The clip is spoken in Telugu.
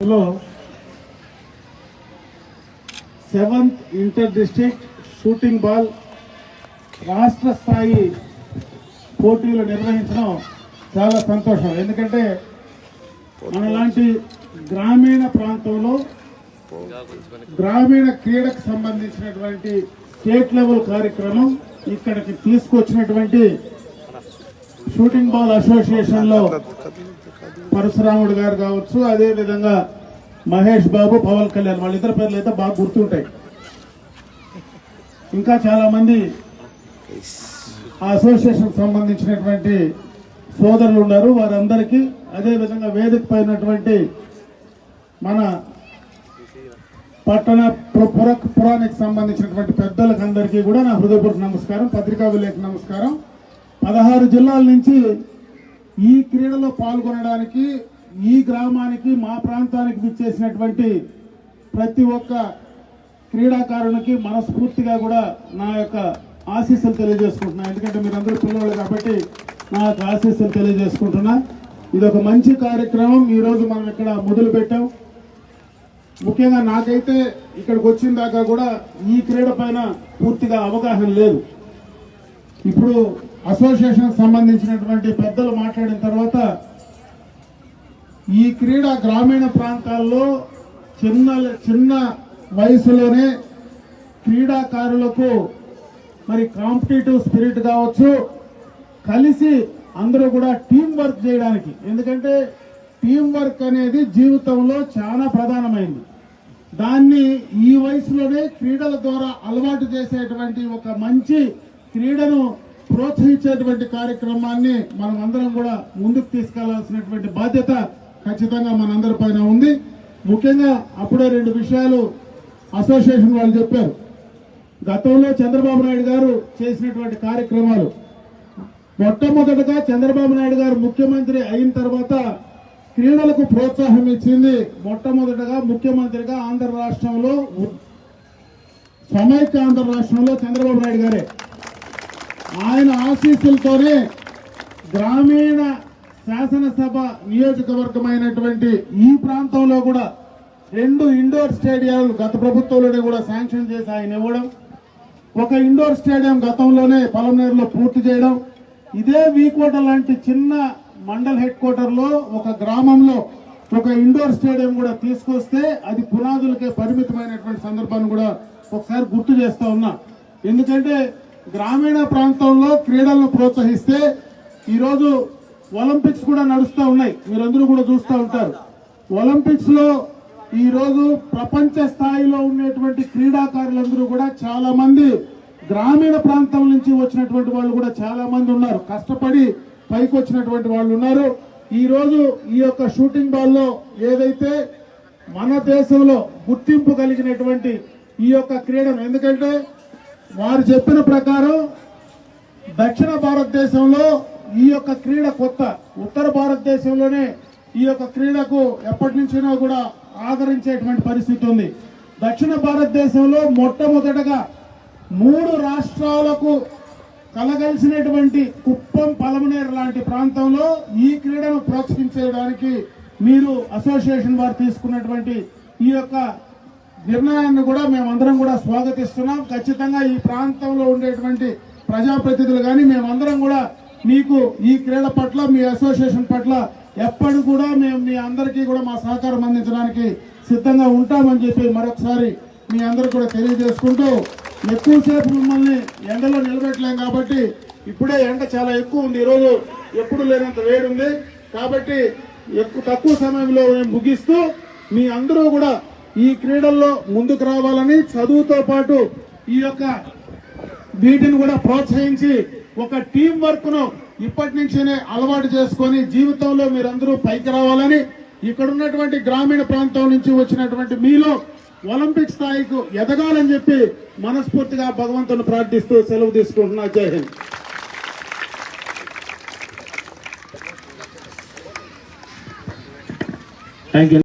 లో seventh inter district shooting ball రాష్ట్ర స్థాయి పోటీలు నిర్వహించడం చాలా సంతోషం. ఎందుకంటే మనలాంటి గ్రామీణ ప్రాంతంలో గ్రామీణ క్రీడకు సంబంధించినటువంటి స్టేట్ లెవెల్ కార్యక్రమం ఇక్కడికి తీసుకొచ్చినటువంటి షూటింగ్ బాల్ అసోసియేషన్లో పరశురాముడు గారు కావచ్చు అదే విధంగా మహేష్ బాబు పవన్ కళ్యాణ్ వాళ్ళిద్దరి పేర్లు అయితే బాగా గుర్తుంటాయి. ఇంకా చాలా మంది ఆ అసోసియేషన్ సంబంధించినటువంటి సోదరులు ఉన్నారు. వారందరికీ అదే విధంగా వేదిక పైనటువంటి మన పట్టణ పు- పుర పురానికి సంబంధించినటువంటి పెద్దలకు అందరికీ కూడా నా హృదయపూర్వక నమస్కారం పత్రికా విలేక నమస్కారం. పదహారు జిల్లాల నుంచి ఈ క్రీడలో పాల్గొనడానికి ఈ గ్రామానికి మా ప్రాంతానికి విచ్చేసినటువంటి ప్రతి ఒక్క క్రీడాకారునికి మనస్ఫూర్తిగా కూడా నా యొక్క ఆశీస్సులు తెలియజేసుకుంటున్నా. ఎందుకంటే మీరందరూ పిల్లలు కాబట్టి నా యొక్క ఆశీస్సులు తెలియజేసుకుంటున్నా. ఇది ఒక మంచి కార్యక్రమం. ఈరోజు మనం ఇక్కడ మొదలు పెట్టాం. ముఖ్యంగా నాకైతే ఇక్కడికి వచ్చిన దాకా కూడా ఈ క్రీడ పైన పూర్తిగా అవగాహన లేదు. ఇప్పుడు అసోసియేషన్ సంబంధించినటువంటి పెద్దలు మాట్లాడిన తర్వాత ఈ క్రీడ గ్రామీణ ప్రాంతాల్లో చిన్న చిన్న వయసులోనే క్రీడాకారులకు మరి కాంపిటేటివ్ స్పిరిట్ కావచ్చు కలిసి అందరూ కూడా టీం వర్క్ చేయడానికి. ఎందుకంటే టీం వర్క్ అనేది జీవితంలో చాలా ప్రధానమైంది. దాన్ని ఈ వయసులోనే క్రీడల ద్వారా అలవాటు చేసేటువంటి ఒక మంచి క్రీడను ప్రోత్సహించేటువంటి కార్యక్రమాన్ని మనం అందరం కూడా ముందుకు తీసుకెళ్ళాల్సినటువంటి బాధ్యత ఖచ్చితంగా మనందరి పైన ఉంది. ముఖ్యంగా అప్పుడే రెండు విషయాలు అసోసియేషన్ వాళ్ళు చెప్పారు. గతంలో చంద్రబాబు నాయుడు గారు చేసినటువంటి కార్యక్రమాలు. మొట్టమొదటగా చంద్రబాబు నాయుడు గారు ముఖ్యమంత్రి అయిన తర్వాత క్రీడలకు ప్రోత్సాహం ఇచ్చింది మొట్టమొదటగా ముఖ్యమంత్రిగా ఆంధ్ర రాష్ట్రంలో సమైక్య ఆంధ్ర రాష్ట్రంలో చంద్రబాబు నాయుడు గారే. ఆయన ఆశీస్సులతోనే గ్రామీణ శాసనసభ నియోజకవర్గమైనటువంటి ఈ ప్రాంతంలో కూడా రెండు ఇండోర్ స్టేడియాలు గత ప్రభుత్వంలోనే కూడా శాంక్షన్ చేసి ఆయన ఇవ్వడం ఒక ఇండోర్ స్టేడియం గతంలోనే పలమనేరులో పూర్తి చేయడం ఇదే వీకోట లాంటి చిన్న మండల్ హెడ్ క్వార్టర్లో ఒక గ్రామంలో ఒక ఇండోర్ స్టేడియం కూడా తీసుకొస్తే అది పునాదులకే పరిమితమైనటువంటి సందర్భాన్ని కూడా ఒకసారి గుర్తు చేస్తా ఉన్నా. ఎందుకంటే గ్రామీణ ప్రాంతంలో క్రీడలను ప్రోత్సహిస్తే ఈరోజు ఒలింపిక్స్ కూడా నడుస్తూ ఉన్నాయి. మీరందరూ కూడా చూస్తూ ఉంటారు. ఒలింపిక్స్లో ఈరోజు ప్రపంచ స్థాయిలో ఉండేటువంటి క్రీడాకారులందరూ కూడా చాలామంది గ్రామీణ ప్రాంతం నుంచి వచ్చినటువంటి వాళ్ళు కూడా చాలామంది ఉన్నారు. కష్టపడి పైకి వచ్చినటువంటి వాళ్ళు ఉన్నారు. ఈరోజు ఈ యొక్క షూటింగ్ బాల్లో ఏదైతే మన దేశంలో గుర్తింపు కలిగినటువంటి ఈ యొక్క క్రీడను ఎందుకంటే వారు చెప్పిన ప్రకారం దక్షిణ భారతదేశంలో ఈ యొక్క క్రీడ కొత్త ఉత్తర భారతదేశంలోనే ఈ యొక్క క్రీడకు ఎప్పటి నుంచినా కూడా ఆదరించేటువంటి పరిస్థితి ఉంది. దక్షిణ భారతదేశంలో మొట్టమొదటగా మూడు రాష్ట్రాలకు కలగలిసినటువంటి కుప్పం పలమనేరు లాంటి ప్రాంతంలో ఈ క్రీడను ప్రోత్సహించడానికి మీరు అసోసియేషన్ వారు తీసుకున్నటువంటి ఈ యొక్క నిర్ణయాన్ని కూడా మేమందరం కూడా స్వాగతిస్తున్నాం. ఖచ్చితంగా ఈ ప్రాంతంలో ఉండేటువంటి ప్రజాప్రతినిధులు కానీ మేమందరం కూడా మీకు ఈ క్రీడ పట్ల మీ అసోసియేషన్ పట్ల ఎప్పటి కూడా మేము మీ అందరికీ కూడా మా సహకారం అందించడానికి సిద్ధంగా ఉంటామని చెప్పి మరొకసారి మీ అందరూ కూడా తెలియజేసుకుంటూ ఎక్కువసేపు మిమ్మల్ని ఎండలో నిలబెట్టలేం కాబట్టి ఇప్పుడే ఎండ చాలా ఎక్కువ ఉంది. ఈరోజు ఎప్పుడు లేనంత వేడి ఉంది. కాబట్టి ఎక్కువ తక్కువ సమయంలో మేము ముగిస్తూ మీ అందరూ కూడా ఈ క్రీడల్లో ముందుకు రావాలని చదువుతో పాటు ఈ యొక్క వీటిని కూడా ప్రోత్సహించి ఒక టీం వర్క్ను ఇప్పటి నుంచేనే అలవాటు చేసుకొని జీవితంలో మీరందరూ పైకి రావాలని ఇక్కడ ఉన్నటువంటి గ్రామీణ ప్రాంతం నుంచి వచ్చినటువంటి మీలో ఒలింపిక్ స్థాయికి ఎదగాలని చెప్పి మనస్ఫూర్తిగా భగవంతుని ప్రార్థిస్తూ సెలవు తీసుకుంటున్నా. జై హింద్. Thank you